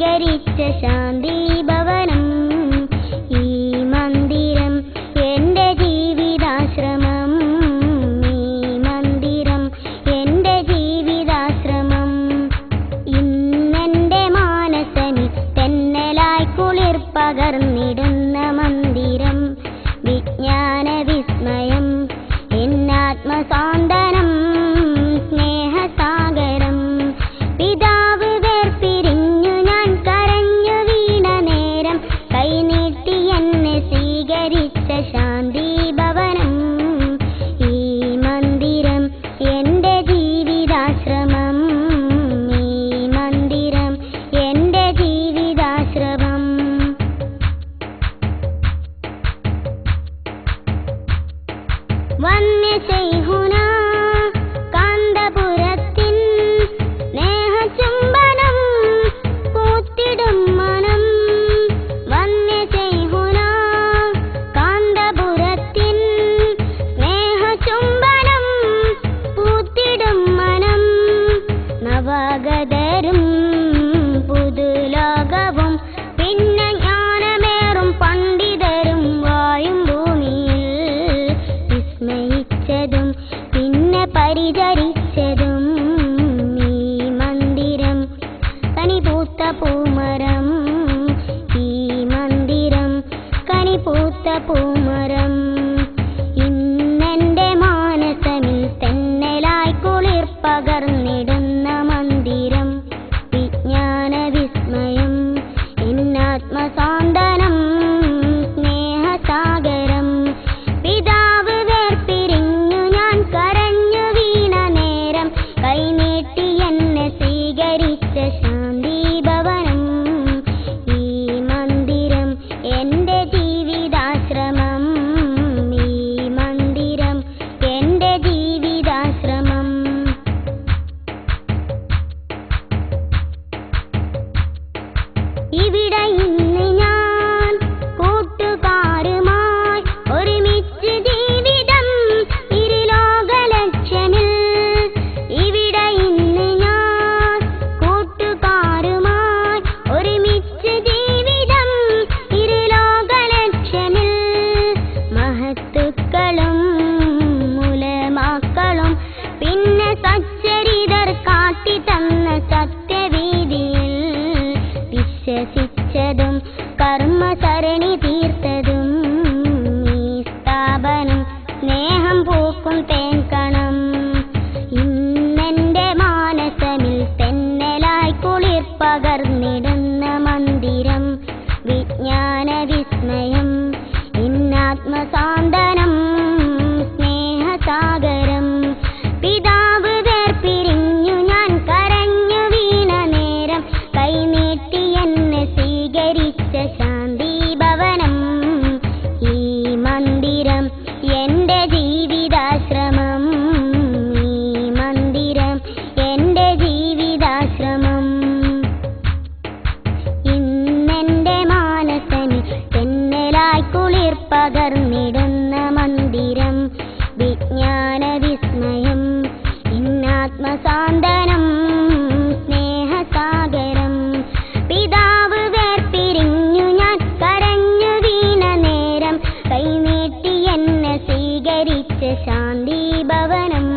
गरीच चांदी One missing. பூமர EB ライ പകർന്നിടുന്ന മന്ദിരം വിജ്ഞാന വിസ്മയം ഇന്നാത്മസാന്തനം സ്നേഹസാഗരം. പിതാവ് വേർപിരിഞ്ഞു ഞാൻ കരഞ്ഞു വീണ നേരം കൈനീട്ടി എന്നെ സ്വീകരിച്ച ശാന്തി ഭവനം